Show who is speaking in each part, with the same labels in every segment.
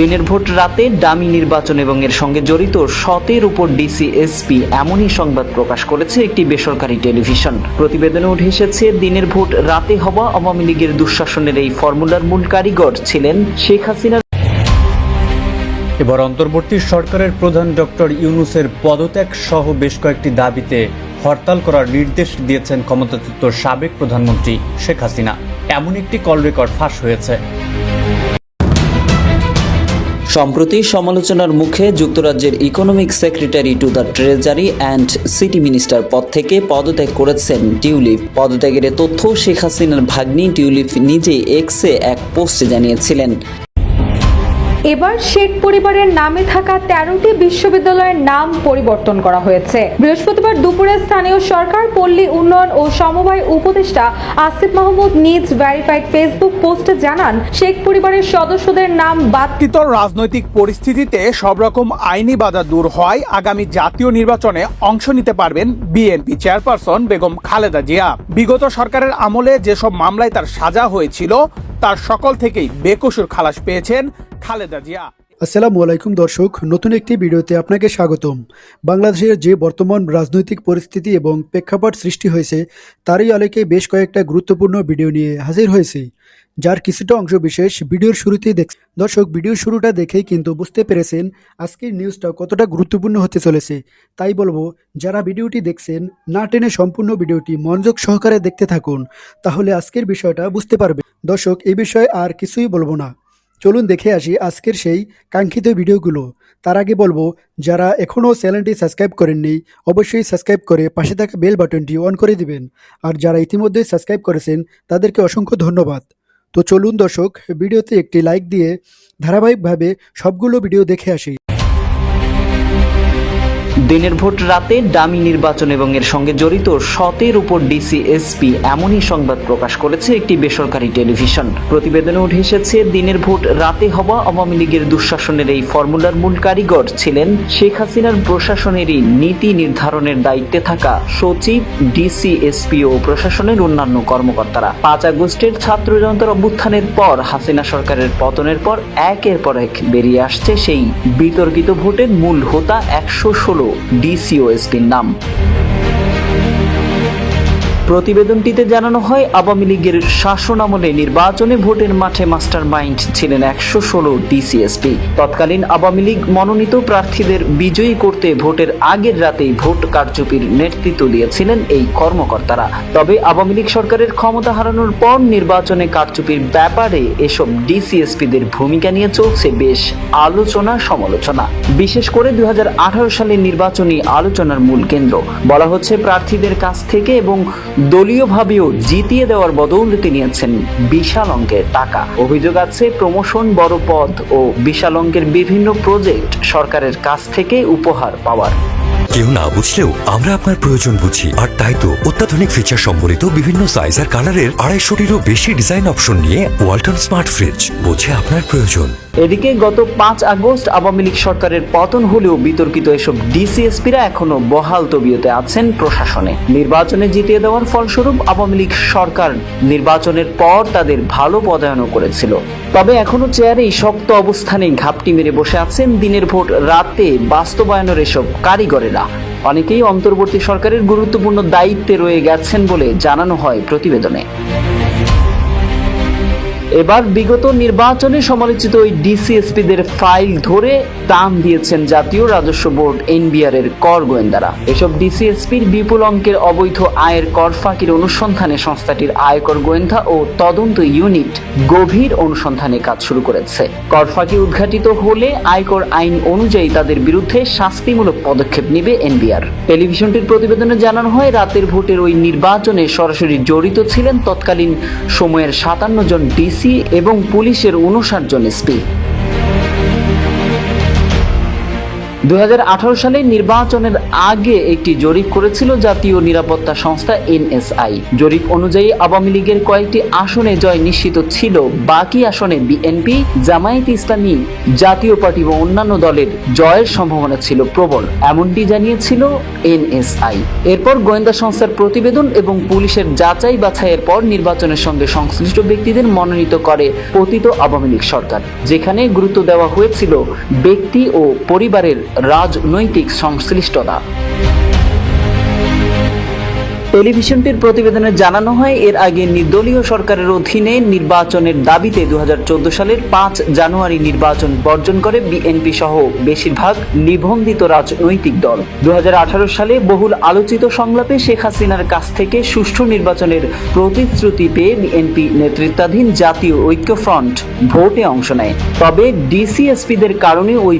Speaker 1: দিনের ভোট রাতে ডামি নির্বাচন এবং এর সঙ্গে জড়িত শতের উপর ডিসিএসপি এমনই সংবাদ প্রকাশ করেছে একটি বেসরকারি টেলিভিশন প্রতিবেদনে উঠে এসেছে দিনের ভোট রাতে হওয়া আওয়ামী লীগের দুঃশাসনের এই ফর্মুলার মূল কারিগর ছিলেন শেখ হাসিনা
Speaker 2: এবার অন্তর্বর্তী সরকারের প্রধান ডক্টর ইউনুসের পদত্যাগ সহ বেশ কয়েকটি দাবিতে হরতাল করার নির্দেশ দিয়েছেন ক্ষমতাচ্যুত সাবেক প্রধানমন্ত্রী শেখ হাসিনা এমন একটি কল রেকর্ড ফাঁস হয়েছে
Speaker 1: সম্প্রতি সমালোচনার মুখে যুক্তরাজ্যের economic secretary to the treasury and city minister পদ থেকে পদত্যাগ করেছেন টিউলিপ পদত্যাগের তথ্য শেখ হাসিনার ভাগ্নি টিউলিপ নিজেই এক্সে এক পোস্টে জানিয়েছিলেন
Speaker 3: এবার শেখ পরিবারের নামে থাকা তেরোটি বিশ্ববিদ্যালয়ের নাম পরিবর্তন করা হয়েছে বৃহস্পতিবার দুপুরে স্থানীয় সরকার পল্লী উন্নয়ন ও সমবায় উপদেষ্টা আসিফ মাহমুদ নিজ ভ্যারিফাইড ফেসবুক পোস্টে জানান শেখ পরিবারের সদস্যদের নাম বাতিত রাজনৈতিক পরিস্থিতিতে সব রকম আইনি বাধা দূর হয় আগামী জাতীয় নির্বাচনে অংশ নিতে পারবেন বিএনপি চেয়ারপারসন বেগম খালেদা জিয়া বিগত সরকারের আমলে যেসব মামলায় তার সাজা হয়েছিল তার সকল থেকেই বেকসুর খালাস পেয়েছেন খালেদা জিয়া
Speaker 4: আসসালামু আলাইকুম দর্শক নতুন একটি ভিডিওতে আপনাকে স্বাগতম বাংলাদেশের যে বর্তমান রাজনৈতিক পরিস্থিতি এবং প্রেক্ষাপট সৃষ্টি হয়েছে তারই আলোকে বেশ কয়েকটা গুরুত্বপূর্ণ ভিডিও নিয়ে হাজির হয়েছি যার কিছুটা অংশ বিশেষ ভিডিওর শুরুতেই দেখ দর্শক ভিডিও শুরুটা দেখেই কিন্তু বুঝতে পেরেছেন আজকের নিউজটা কতটা গুরুত্বপূর্ণ হতে চলেছে তাই বলবো যারা ভিডিওটি দেখছেন না টেনে সম্পূর্ণ ভিডিওটি মনোযোগ সহকারে দেখতে থাকুন তাহলে আজকের বিষয়টা বুঝতে পারবে দর্শক এ বিষয়ে আর কিছুই বলবো না চলুন দেখে আসি আজকের সেই কাঙ্ক্ষিত ভিডিওগুলো তার আগে বলবো যারা এখনও চ্যানেলটি সাবস্ক্রাইব করেননি অবশ্যই সাবস্ক্রাইব করে পাশে থাকা বেল বাটনটি অন করে দিবেন আর যারা ইতিমধ্যেই সাবস্ক্রাইব করেছেন তাদেরকে অসংখ্য ধন্যবাদ তো চলুন দর্শক ভিডিওতে একটি লাইক দিয়ে ধারাবাহিকভাবে সবগুলো ভিডিও দেখে আসি
Speaker 1: দিনের ভোট রাতে ডামি নির্বাচন এবং এর সঙ্গে জড়িত শতের উপর ডিসি এসপি এমনই সংবাদ প্রকাশ করেছে একটি বেসরকারি টেলিভিশন প্রতিবেদনে উঠে এসেছে দিনের ভোট রাতে হওয়া আওয়ামী লীগের দুঃশাসনের এই ফর্মুলার মূল কারিগর ছিলেন শেখ হাসিনার প্রশাসনেরই নীতি নির্ধারণের দায়িত্বে থাকা সচিব ডিসি এসপি ও প্রশাসনের অন্যান্য কর্মকর্তারা পাঁচ আগস্টের ছাত্র জনতার অভ্যুত্থানের পর হাসিনা সরকারের পতনের পর একের পর এক বেরিয়ে আসছে সেই বিতর্কিত ভোটের মূল হোতা একশো ষোলো ডিসিওএসপির নাম প্রতিবেদনটিতে জানানো হয় আওয়ামী লীগের শাসনামলে নির্বাচনে ভোটের মাঠে মাস্টার মাইন্ড ছিলেন একশো ষোলো ডিসিএসপি তৎকালীন আওয়ামী লীগ মনোনীত প্রার্থীদের বিজয়ী করতে ভোটের আগের রাতেই ভোট কারচুপির নেতৃত্ব দিয়েছিলেন এই কর্মকর্তারা তবে আওয়ামী লীগ সরকারের ক্ষমতা হারানোর পর নির্বাচনে কারচুপির ব্যাপারে এসব ডিসিএসপিদের ভূমিকা নিয়ে চলছে বেশ আলোচনা সমালোচনা বিশেষ করে দুই সালের নির্বাচনী আলোচনার মূল কেন্দ্র বলা হচ্ছে প্রার্থীদের কাছ থেকে এবং দলীয়ভাবেও জিতিয়ে দেওয়ার বদৌলতি নিয়েছেন বিশাল অঙ্কের টাকা অভিযোগ আছে প্রমোশন বড় পদ ও বিশাল অঙ্কের বিভিন্ন প্রজেক্ট সরকারের কাছ থেকে উপহার পাওয়ার
Speaker 5: কেউ না বুঝলেও আমরা আপনার প্রয়োজন বুঝি আর তাই তো অত্যাধুনিক ফিচার সম্বলিত বিভিন্ন সাইজ আর কালারের আড়াইশোটিরও বেশি ডিজাইন অপশন নিয়ে ওয়ালটন স্মার্ট ফ্রিজ বোঝে আপনার প্রয়োজন
Speaker 1: এদিকে গত পাঁচ আগস্ট আওয়ামী লীগ সরকারের পতন হলেও বিতর্কিত এসব ডিসিএসপিরা এখনো বহাল তবিয়তে আছেন প্রশাসনে নির্বাচনে জিতিয়ে দেওয়ার ফলস্বরূপ আওয়ামী লীগ সরকার নির্বাচনের পর তাদের ভালো পদায়নও করেছিল তবে এখনো চেয়ারেই শক্ত অবস্থানে ঘাপটি মেরে বসে আছেন দিনের ভোট রাতে বাস্তবায়নের এসব কারিগরেরা অনেকেই অন্তর্বর্তী সরকারের গুরুত্বপূর্ণ দায়িত্বে রয়ে গেছেন বলে জানানো হয় প্রতিবেদনে এবার বিগত নির্বাচনে সমালোচিত ওই ডিসিএসপিদের ফাইল ধরে দাম দিয়েছেন জাতীয় রাজস্ব বোর্ড এনবিআর এর কর গোয়েন্দারা এসব ডিসিএসপির বিপুল অঙ্কের অবৈধ আয়ের কর ফাঁকির অনুসন্ধানে সংস্থাটির আয়কর গোয়েন্দা ও তদন্ত ইউনিট গভীর অনুসন্ধানে কাজ শুরু করেছে কর ফাঁকি উদ্ঘাটিত হলে আয়কর আইন অনুযায়ী তাদের বিরুদ্ধে শাস্তিমূলক পদক্ষেপ নেবে এনবিআর টেলিভিশনটির প্রতিবেদনে জানানো হয় রাতের ভোটের ওই নির্বাচনে সরাসরি জড়িত ছিলেন তৎকালীন সময়ের সাতান্ন জন ডিসি এবং পুলিশের উনষাট জন এসপি দু সালে নির্বাচনের আগে একটি জরিপ করেছিল জাতীয় নিরাপত্তা সংস্থা এনএসআই জরিপ অনুযায়ী আওয়ামী লীগের কয়েকটি আসনে জয় নিশ্চিত ছিল বাকি আসনে বিএনপি জামায়াত ইসলামী জাতীয় পার্টি এবং অন্যান্য দলের জয়ের সম্ভাবনা ছিল প্রবল এমনটি জানিয়েছিল এনএসআই এরপর গোয়েন্দা সংস্থার প্রতিবেদন এবং পুলিশের যাচাই বাছাইয়ের পর নির্বাচনের সঙ্গে সংশ্লিষ্ট ব্যক্তিদের মনোনীত করে পতিত আওয়ামী লীগ সরকার যেখানে গুরুত্ব দেওয়া হয়েছিল ব্যক্তি ও পরিবারের রাজনৈতিক সংশ্লিষ্টতা টেলিভিশনটির প্রতিবেদনে জানানো হয় এর আগে নির্দলীয় সরকারের অধীনে নির্বাচনের দাবিতে দু সালের পাঁচ জানুয়ারি নির্বাচন বর্জন করে বিএনপি সহ বেশিরভাগ নিবন্ধিত রাজনৈতিক দল দু সালে বহুল আলোচিত সংলাপে শেখ হাসিনার কাছ থেকে সুষ্ঠু নির্বাচনের প্রতিশ্রুতি পেয়ে বিএনপি নেতৃত্বাধীন জাতীয় ঐক্যফ্রন্ট ভোটে অংশ নেয় তবে ডিসিএসপিদের কারণে ওই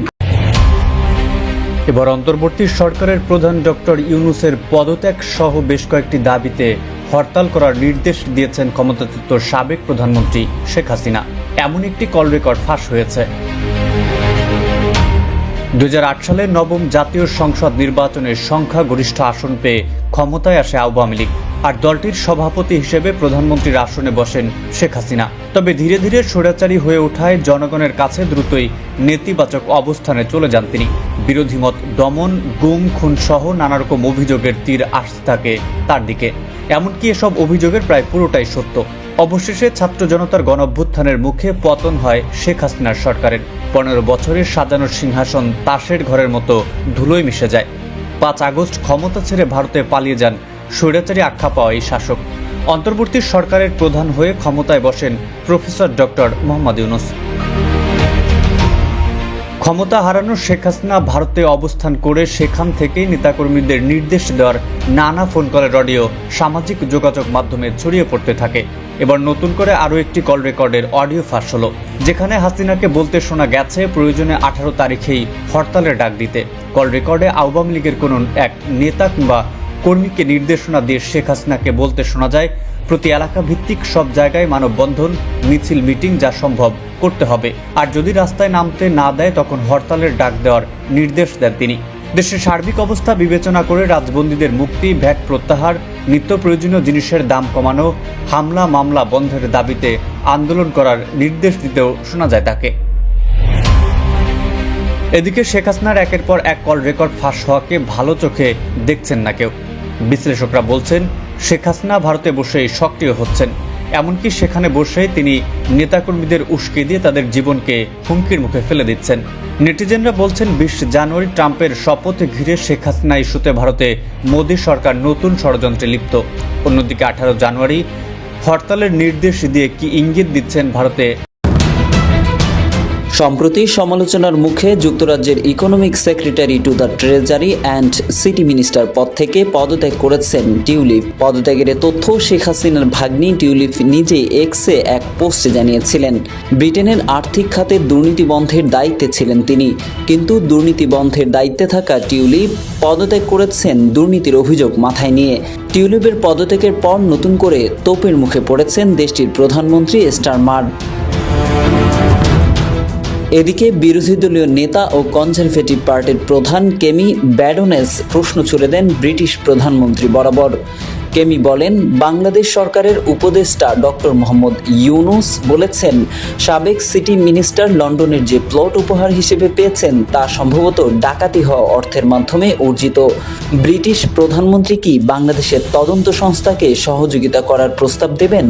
Speaker 2: এবার অন্তর্বর্তী সরকারের প্রধান ডক্টর ইউনুসের পদত্যাগ সহ বেশ কয়েকটি দাবিতে হরতাল করার নির্দেশ দিয়েছেন ক্ষমতাচ্যুত সাবেক প্রধানমন্ত্রী শেখ হাসিনা এমন একটি কল রেকর্ড ফাঁস হয়েছে দু সালে নবম জাতীয় সংসদ নির্বাচনে সংখ্যাগরিষ্ঠ আসন পেয়ে ক্ষমতায় আসে আওয়ামী লীগ আর দলটির সভাপতি হিসেবে প্রধানমন্ত্রীর আসনে বসেন শেখ হাসিনা তবে ধীরে ধীরে স্বৈরাচারী হয়ে ওঠায় জনগণের কাছে দ্রুতই নেতিবাচক অবস্থানে চলে যান তিনি বিরোধী মত দমন গুম খুন সহ নানারকম অভিযোগের তীর আসতে থাকে তার দিকে এমনকি এসব অভিযোগের প্রায় পুরোটাই সত্য অবশেষে ছাত্র জনতার গণভ্যুত্থানের মুখে পতন হয় শেখ হাসিনার সরকারের পনেরো বছরের সাজানো সিংহাসন তাসের ঘরের মতো ধুলোয় মিশে যায় পাঁচ আগস্ট ক্ষমতা ছেড়ে ভারতে পালিয়ে যান স্বৈরাচারী আখ্যা পাওয়া এই শাসক অন্তর্বর্তী সরকারের প্রধান হয়ে ক্ষমতায় বসেন প্রফেসর ডক্টর মোহাম্মদ ইউনুস ক্ষমতা হারানো শেখ হাসিনা ভারতে অবস্থান করে সেখান থেকেই নেতাকর্মীদের নির্দেশ দেওয়ার নানা ফোন কলের অডিও সামাজিক যোগাযোগ মাধ্যমে ছড়িয়ে পড়তে থাকে এবার নতুন করে আরও একটি কল রেকর্ডের অডিও ফাঁস হলো যেখানে হাসিনাকে বলতে শোনা গেছে প্রয়োজনে আঠারো তারিখেই হরতালের ডাক দিতে কল রেকর্ডে আওয়ামী লীগের কোনো এক নেতা কিংবা কর্মীকে নির্দেশনা দিয়ে শেখ হাসিনাকে বলতে শোনা যায় প্রতি এলাকা ভিত্তিক সব জায়গায় মানববন্ধন মিছিল মিটিং যা সম্ভব করতে হবে আর যদি রাস্তায় নামতে না দেয় তখন হরতালের ডাক দেওয়ার নির্দেশ দেন তিনি দেশের সার্বিক অবস্থা বিবেচনা করে রাজবন্দীদের মুক্তি ভ্যাট প্রত্যাহার নিত্য প্রয়োজনীয় জিনিসের দাম কমানো হামলা মামলা বন্ধের দাবিতে আন্দোলন করার নির্দেশ দিতেও শোনা যায় তাকে এদিকে শেখ হাসিনার একের পর এক কল রেকর্ড ফাঁস হওয়াকে ভালো চোখে দেখছেন না কেউ বিশ্লেষকরা বলছেন শেখ হাসিনা ভারতে বসে সক্রিয় হচ্ছেন এমনকি সেখানে বসে তিনি নেতাকর্মীদের উস্কে দিয়ে তাদের জীবনকে হুমকির মুখে ফেলে দিচ্ছেন নেটিজেনরা বলছেন বিশ জানুয়ারি ট্রাম্পের শপথ ঘিরে শেখ হাসিনা ইস্যুতে ভারতে মোদী সরকার নতুন ষড়যন্ত্রে লিপ্ত অন্যদিকে আঠারো জানুয়ারি হরতালের নির্দেশ দিয়ে কি ইঙ্গিত দিচ্ছেন ভারতে
Speaker 1: সম্প্রতি সমালোচনার মুখে যুক্তরাজ্যের economic secretary to the treasury and city minister পদ থেকে পদত্যাগ করেছেন টিউলিপ পদত্যাগের তথ্য শেখ হাসিনার ভাগ্নি টিউলিপ নিজে এক্সে এক পোস্টে জানিয়েছিলেন ব্রিটেনের আর্থিক খাতে দুর্নীতি বন্ধের দায়িত্বে ছিলেন তিনি কিন্তু দুর্নীতি বন্ধের দায়িত্বে থাকা টিউলিপ পদত্যাগ করেছেন দুর্নীতির অভিযোগ মাথায় নিয়ে টিউলিপের পদত্যাগের পর নতুন করে তোপের মুখে পড়েছেন দেশটির প্রধানমন্ত্রী স্টার স্টারমার এদিকে বিরোধী দলীয় নেতা ও কনজারভেটিভ পার্টির প্রধান কেমি ব্যাডোনেস প্রশ্ন ছুড়ে দেন ব্রিটিশ প্রধানমন্ত্রী বরাবর কেমি বলেন বাংলাদেশ সরকারের উপদেষ্টা ডক্টর মোহাম্মদ ইউনুস বলেছেন সাবেক সিটি মিনিস্টার লন্ডনের যে প্লট উপহার হিসেবে পেয়েছেন তা সম্ভবত ডাকাতি হওয়া অর্থের মাধ্যমে অর্জিত ব্রিটিশ প্রধানমন্ত্রী কি বাংলাদেশের তদন্ত সংস্থাকে সহযোগিতা করার প্রস্তাব দেবেন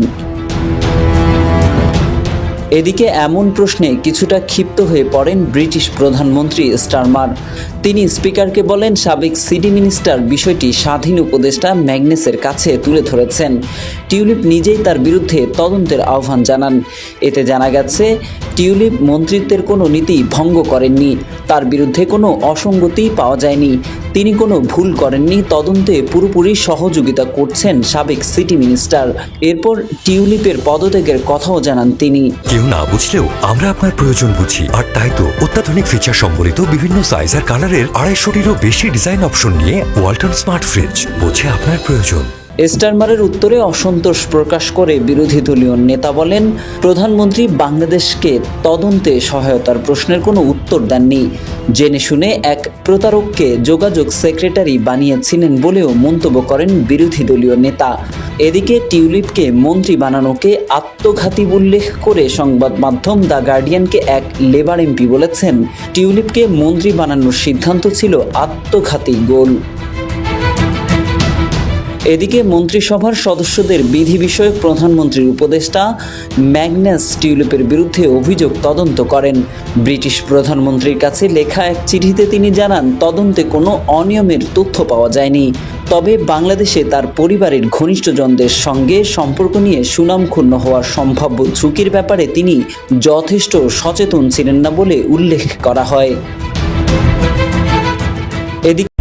Speaker 1: এদিকে এমন প্রশ্নে কিছুটা ক্ষিপ্ত হয়ে পড়েন ব্রিটিশ প্রধানমন্ত্রী স্টারমার তিনি স্পিকারকে বলেন সাবেক সিটি মিনিস্টার বিষয়টি স্বাধীন উপদেষ্টা ম্যাগনেসের কাছে তুলে ধরেছেন টিউলিপ নিজেই তার বিরুদ্ধে তদন্তের আহ্বান জানান এতে জানা গেছে টিউলিপ মন্ত্রিত্বের কোনো নীতি ভঙ্গ করেননি তার বিরুদ্ধে কোনো অসঙ্গতি পাওয়া যায়নি তিনি কোনো ভুল করেননি তদন্তে পুরোপুরি সহযোগিতা করছেন সাবেক সিটি মিনিস্টার এরপর টিউলিপের পদত্যাগের কথাও জানান তিনি
Speaker 5: কেউ না বুঝলেও আমরা আপনার প্রয়োজন বুঝি আর তাই তো অত্যাধুনিক ফিচার সম্বলিত বিভিন্ন সাইজ আর কালার লিটারের আড়াইশোটিরও বেশি ডিজাইন অপশন নিয়ে ওয়াল্টন স্মার্ট ফ্রিজ বোঝে আপনার প্রয়োজন
Speaker 1: স্টারমারের উত্তরে অসন্তোষ প্রকাশ করে বিরোধী দলীয় নেতা বলেন প্রধানমন্ত্রী বাংলাদেশকে তদন্তে সহায়তার প্রশ্নের কোনো উত্তর দেননি জেনে শুনে এক প্রতারককে যোগাযোগ সেক্রেটারি বানিয়েছিলেন বলেও মন্তব্য করেন বিরোধী দলীয় নেতা এদিকে টিউলিপকে মন্ত্রী বানানোকে আত্মঘাতী উল্লেখ করে সংবাদ মাধ্যম দ্য গার্ডিয়ানকে এক লেবার এমপি বলেছেন টিউলিপকে মন্ত্রী বানানোর সিদ্ধান্ত ছিল আত্মঘাতী গোল এদিকে মন্ত্রিসভার সদস্যদের বিধি বিষয়ক প্রধানমন্ত্রীর উপদেষ্টা ম্যাগনাস টিউলিপের বিরুদ্ধে অভিযোগ তদন্ত করেন ব্রিটিশ প্রধানমন্ত্রীর কাছে লেখা এক চিঠিতে তিনি জানান তদন্তে কোনো অনিয়মের তথ্য পাওয়া যায়নি তবে বাংলাদেশে তার পরিবারের ঘনিষ্ঠজনদের সঙ্গে সম্পর্ক নিয়ে সুনামক্ষুণ্ণ হওয়ার সম্ভাব্য ঝুঁকির ব্যাপারে তিনি যথেষ্ট সচেতন ছিলেন না বলে উল্লেখ করা হয়
Speaker 3: এদিকে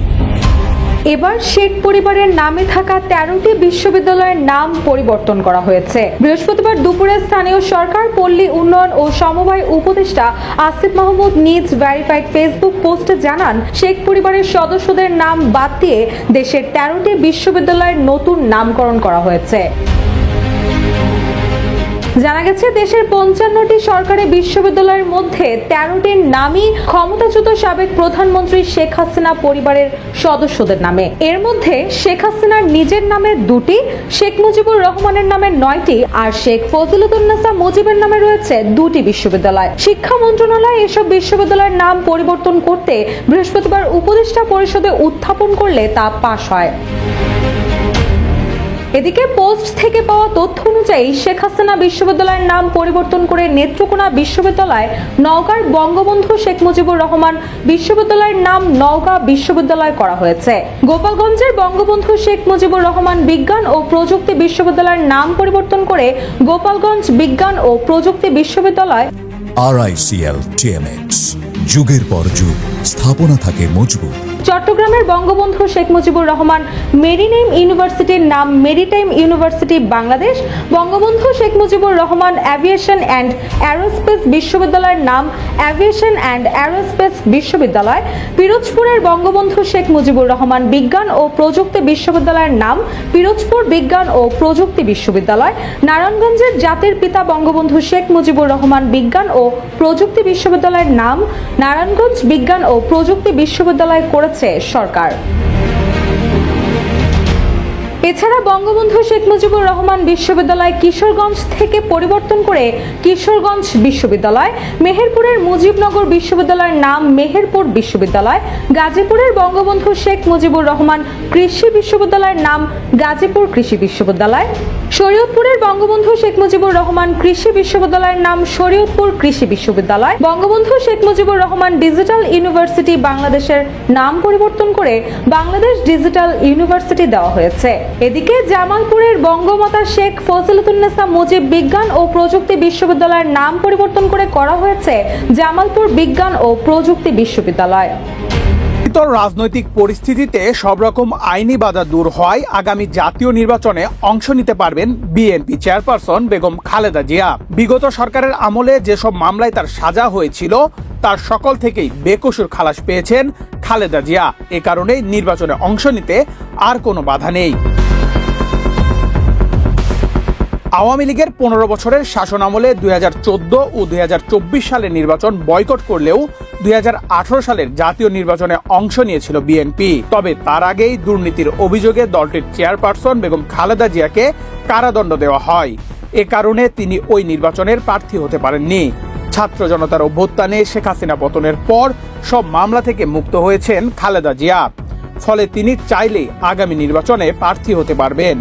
Speaker 3: এবার শেখ পরিবারের নামে থাকা তেরোটি বিশ্ববিদ্যালয়ের নাম পরিবর্তন করা হয়েছে বৃহস্পতিবার দুপুরে স্থানীয় সরকার পল্লী উন্নয়ন ও সমবায় উপদেষ্টা আসিফ মাহমুদ নিজ ভ্যারিফাইড ফেসবুক পোস্টে জানান শেখ পরিবারের সদস্যদের নাম বাদ দিয়ে দেশের তেরোটি বিশ্ববিদ্যালয়ের নতুন নামকরণ করা হয়েছে জানা গেছে দেশের পঞ্চান্নটি সরকারি বিশ্ববিদ্যালয়ের মধ্যে তেরোটির নামই ক্ষমতাচ্যুত সাবেক প্রধানমন্ত্রী শেখ হাসিনা পরিবারের সদস্যদের নামে এর মধ্যে শেখ হাসিনার নিজের নামে দুটি শেখ মুজিবুর রহমানের নামে নয়টি আর শেখ ফজলুদ্দোন্নাসা মুজিবের নামে রয়েছে দুটি বিশ্ববিদ্যালয় শিক্ষা মন্ত্রণালয় এসব বিশ্ববিদ্যালয়ের নাম পরিবর্তন করতে বৃহস্পতিবার উপদেষ্টা পরিষদে উত্থাপন করলে তা পাশ হয় এদিকে পোস্ট থেকে পাওয়া তথ্য অনুযায়ী শেখ হাসিনা বিশ্ববিদ্যালয়ের নাম পরিবর্তন করে নেত্রকোনা বিশ্ববিদ্যালয় নওগাঁর বঙ্গবন্ধু শেখ মুজিবুর রহমান বিশ্ববিদ্যালয়ের নাম নওগাঁ বিশ্ববিদ্যালয় করা হয়েছে গোপালগঞ্জের বঙ্গবন্ধু শেখ মুজিবুর রহমান বিজ্ঞান ও প্রযুক্তি বিশ্ববিদ্যালয়ের নাম পরিবর্তন করে গোপালগঞ্জ বিজ্ঞান ও প্রযুক্তি বিশ্ববিদ্যালয় আর আইসিএল যুগের পর যুগ স্থাপনা থাকে মজবুত চট্টগ্রামের বঙ্গবন্ধু শেখ মুজিবুর রহমান মেরিনেম ইউনিভার্সিটির নাম maritime university Bangladesh Bangabandhu Sheikh Mujibur Rahman aviation and aerospace বিশ্ববিদ্যালয়ের নাম অ্যাভিয়েশন অ্যান্ড অ্যারোস্পেস বিশ্ববিদ্যালয় পিরোজপুরের বঙ্গবন্ধু শেখ মুজিবুর রহমান বিজ্ঞান ও প্রযুক্তি বিশ্ববিদ্যালয়ের নাম পিরোজপুর বিজ্ঞান ও প্রযুক্তি বিশ্ববিদ্যালয় নারায়ণগঞ্জের জাতির পিতা বঙ্গবন্ধু শেখ মুজিবুর রহমান বিজ্ঞান ও প্রযুক্তি বিশ্ববিদ্যালয়ের নাম নারায়ণগঞ্জ বিজ্ঞান ও প্রযুক্তি বিশ্ববিদ্যালয় করে যাচ্ছে সরকার এছাড়া বঙ্গবন্ধু শেখ মুজিবুর রহমান বিশ্ববিদ্যালয় কিশোরগঞ্জ থেকে পরিবর্তন করে কিশোরগঞ্জ বিশ্ববিদ্যালয় মেহেরপুরের মুজিবনগর বিশ্ববিদ্যালয়ের নাম মেহেরপুর বিশ্ববিদ্যালয় গাজীপুরের বঙ্গবন্ধু শেখ মুজিবুর রহমান কৃষি বিশ্ববিদ্যালয়ের নাম গাজীপুর কৃষি বিশ্ববিদ্যালয় শরীয়তপুরের বঙ্গবন্ধু শেখ মুজিবুর রহমান কৃষি বিশ্ববিদ্যালয়ের নাম শরীয়তপুর কৃষি বিশ্ববিদ্যালয় বঙ্গবন্ধু শেখ মুজিবুর রহমান ডিজিটাল ইউনিভার্সিটি বাংলাদেশের নাম পরিবর্তন করে বাংলাদেশ ডিজিটাল ইউনিভার্সিটি দেওয়া হয়েছে এদিকে জামালপুরের বঙ্গমাতা শেখ ফজলুতুন্নেসা মুজিব বিজ্ঞান ও প্রযুক্তি বিশ্ববিদ্যালয়ের নাম পরিবর্তন করে করা হয়েছে জামালপুর বিজ্ঞান ও প্রযুক্তি বিশ্ববিদ্যালয়
Speaker 2: রাজনৈতিক পরিস্থিতিতে সব রকম আইনি বাধা দূর হয় আগামী জাতীয় নির্বাচনে অংশ নিতে পারবেন বিএনপি চেয়ারপারসন বেগম খালেদা জিয়া বিগত সরকারের আমলে যেসব মামলায় তার সাজা হয়েছিল তার সকল থেকেই বেকসুর খালাস পেয়েছেন খালেদা জিয়া এ কারণে নির্বাচনে অংশ নিতে আর কোনো বাধা নেই আওয়ামী লীগের পনেরো বছরের শাসন আমলে দুই ও দুই সালের নির্বাচন বয়কট করলেও দুই সালের জাতীয় নির্বাচনে অংশ নিয়েছিল বিএনপি তবে তার আগেই দুর্নীতির অভিযোগে দলটির চেয়ারপারসন বেগম খালেদা জিয়াকে কারাদণ্ড দেওয়া হয় এ কারণে তিনি ওই নির্বাচনের প্রার্থী হতে পারেননি ছাত্র জনতার অভ্যুত্থানে শেখ হাসিনা পতনের পর সব মামলা থেকে মুক্ত হয়েছেন খালেদা জিয়া ফলে তিনি চাইলেই আগামী নির্বাচনে প্রার্থী হতে পারবেন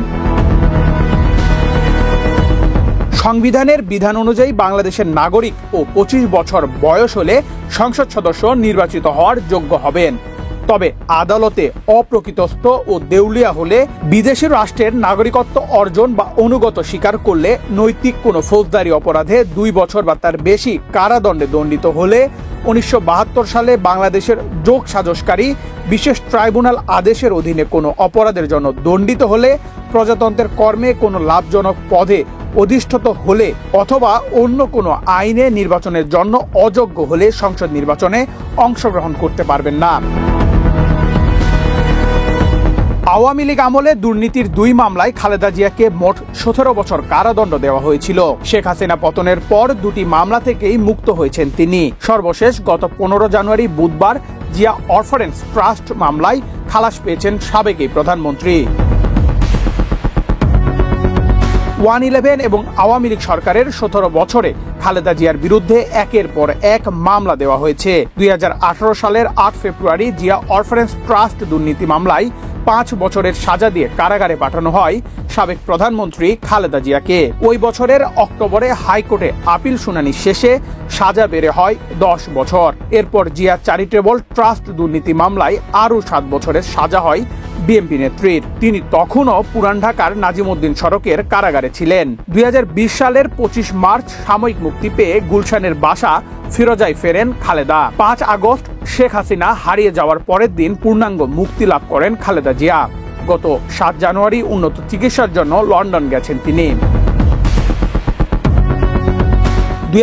Speaker 2: সংবিধানের বিধান অনুযায়ী বাংলাদেশের নাগরিক ও পঁচিশ বছর বয়স হলে সংসদ সদস্য নির্বাচিত হওয়ার যোগ্য হবেন তবে আদালতে অপ্রকৃতস্থ ও দেউলিয়া হলে বিদেশি রাষ্ট্রের নাগরিকত্ব অর্জন বা অনুগত স্বীকার করলে নৈতিক কোনো ফৌজদারি অপরাধে দুই বছর বা তার বেশি কারাদণ্ডে দণ্ডিত হলে উনিশশো সালে বাংলাদেশের যোগ সাজসকারী বিশেষ ট্রাইব্যুনাল আদেশের অধীনে কোনো অপরাধের জন্য দণ্ডিত হলে প্রজাতন্ত্রের কর্মে কোনো লাভজনক পদে অধিষ্ঠিত হলে অথবা অন্য কোনো আইনে নির্বাচনের জন্য অযোগ্য হলে সংসদ নির্বাচনে অংশগ্রহণ করতে পারবেন না আওয়ামী লীগ আমলে দুর্নীতির দুই মামলায় খালেদা জিয়াকে মোট সতেরো বছর কারাদণ্ড দেওয়া হয়েছিল শেখ হাসিনা পতনের পর দুটি মামলা থেকেই মুক্ত হয়েছেন তিনি সর্বশেষ গত পনেরো জানুয়ারি বুধবার জিয়া অরফারেন্স ট্রাস্ট মামলায় খালাস পেয়েছেন সাবেকই প্রধানমন্ত্রী ওয়ান ইলেভেন এবং আওয়ামী লীগ সরকারের সতেরো বছরে খালেদা জিয়ার বিরুদ্ধে একের পর এক মামলা দেওয়া হয়েছে দুই সালের আট ফেব্রুয়ারি জিয়া অরফারেন্স ট্রাস্ট দুর্নীতি মামলায় পাঁচ বছরের সাজা দিয়ে কারাগারে পাঠানো হয় সাবেক প্রধানমন্ত্রী খালেদা জিয়াকে ওই বছরের অক্টোবরে হাইকোর্টে আপিল শুনানি শেষে সাজা বেড়ে হয় দশ বছর এরপর জিয়া চ্যারিটেবল ট্রাস্ট দুর্নীতি মামলায় আরও সাত বছরের সাজা হয় বিএনপি নেত্রীর তিনি তখনও পুরান ঢাকার নাজিমুদ্দিন সড়কের কারাগারে ছিলেন দুই সালের পঁচিশ মার্চ সাময়িক মুক্তি পেয়ে গুলশানের বাসা ফিরোজায় ফেরেন খালেদা পাঁচ আগস্ট শেখ হাসিনা হারিয়ে যাওয়ার পরের দিন পূর্ণাঙ্গ মুক্তি লাভ করেন খালেদা জিয়া গত সাত জানুয়ারি উন্নত চিকিৎসার জন্য লন্ডন গেছেন তিনি দুই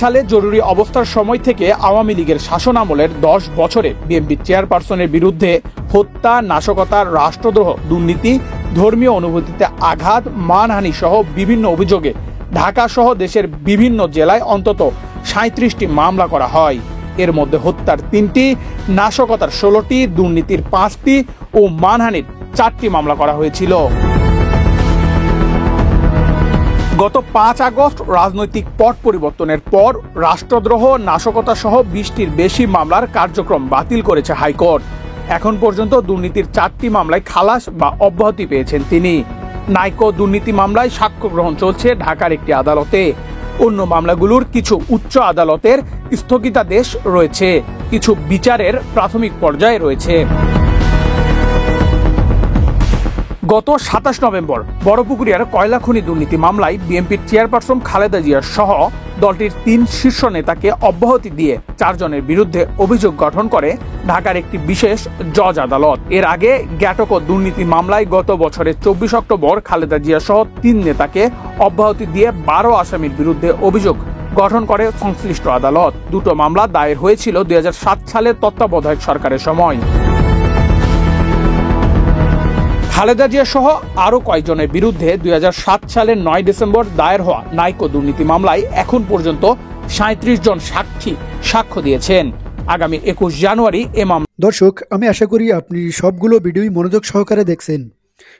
Speaker 2: সালে জরুরি অবস্থার সময় থেকে আওয়ামী লীগের শাসন আমলের দশ বছরে বিএনপি চেয়ারপারসনের বিরুদ্ধে হত্যা নাশকতা রাষ্ট্রদ্রোহ দুর্নীতি ধর্মীয় অনুভূতিতে আঘাত মানহানি সহ বিভিন্ন অভিযোগে ঢাকা সহ দেশের বিভিন্ন জেলায় অন্তত সাঁত্রিশটি মামলা করা হয় এর মধ্যে হত্যার তিনটি নাশকতার ষোলোটি দুর্নীতির পাঁচটি ও মানহানির চারটি মামলা করা হয়েছিল গত পাঁচ আগস্ট রাজনৈতিক পট পরিবর্তনের পর রাষ্ট্রদ্রোহ নাশকতা সহ বিশটির বেশি মামলার কার্যক্রম বাতিল করেছে হাইকোর্ট এখন পর্যন্ত দুর্নীতির চারটি মামলায় খালাস বা অব্যাহতি পেয়েছেন তিনি নাইকো দুর্নীতি মামলায় সাক্ষ্য গ্রহণ চলছে ঢাকার একটি আদালতে অন্য মামলাগুলোর কিছু উচ্চ আদালতের স্থগিতাদেশ রয়েছে কিছু বিচারের প্রাথমিক পর্যায়ে রয়েছে গত সাতাশ নভেম্বর বড়পুকুরিয়ার কয়লা খনি দুর্নীতি মামলায় বিএনপির চেয়ারপারসন খালেদা জিয়া সহ দলটির তিন শীর্ষ নেতাকে অব্যাহতি দিয়ে চারজনের বিরুদ্ধে অভিযোগ গঠন করে ঢাকার একটি বিশেষ জজ আদালত এর আগে গ্যাটক দুর্নীতি মামলায় গত বছরের চব্বিশ অক্টোবর খালেদা জিয়া সহ তিন নেতাকে অব্যাহতি দিয়ে বারো আসামির বিরুদ্ধে অভিযোগ গঠন করে সংশ্লিষ্ট আদালত দুটো মামলা দায়ের হয়েছিল দুই সালের তত্ত্বাবধায়ক সরকারের সময় খালেদা জিয়া সহ আরও কয়েকজনের বিরুদ্ধে দুই সালের নয় ডিসেম্বর দায়ের হওয়া নাইকো দুর্নীতি মামলায় এখন পর্যন্ত সাঁত্রিশ জন সাক্ষী সাক্ষ্য দিয়েছেন আগামী একুশ জানুয়ারি এ মামলা দর্শক আমি আশা করি আপনি সবগুলো ভিডিওই মনোযোগ সহকারে দেখছেন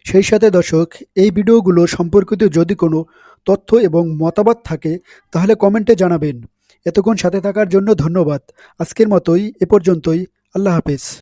Speaker 2: সেই সাথে দর্শক এই ভিডিওগুলো সম্পর্কিত যদি কোনো তথ্য এবং মতামত থাকে তাহলে কমেন্টে জানাবেন এতক্ষণ সাথে থাকার জন্য ধন্যবাদ আজকের মতোই এ পর্যন্তই আল্লাহ হাফেজ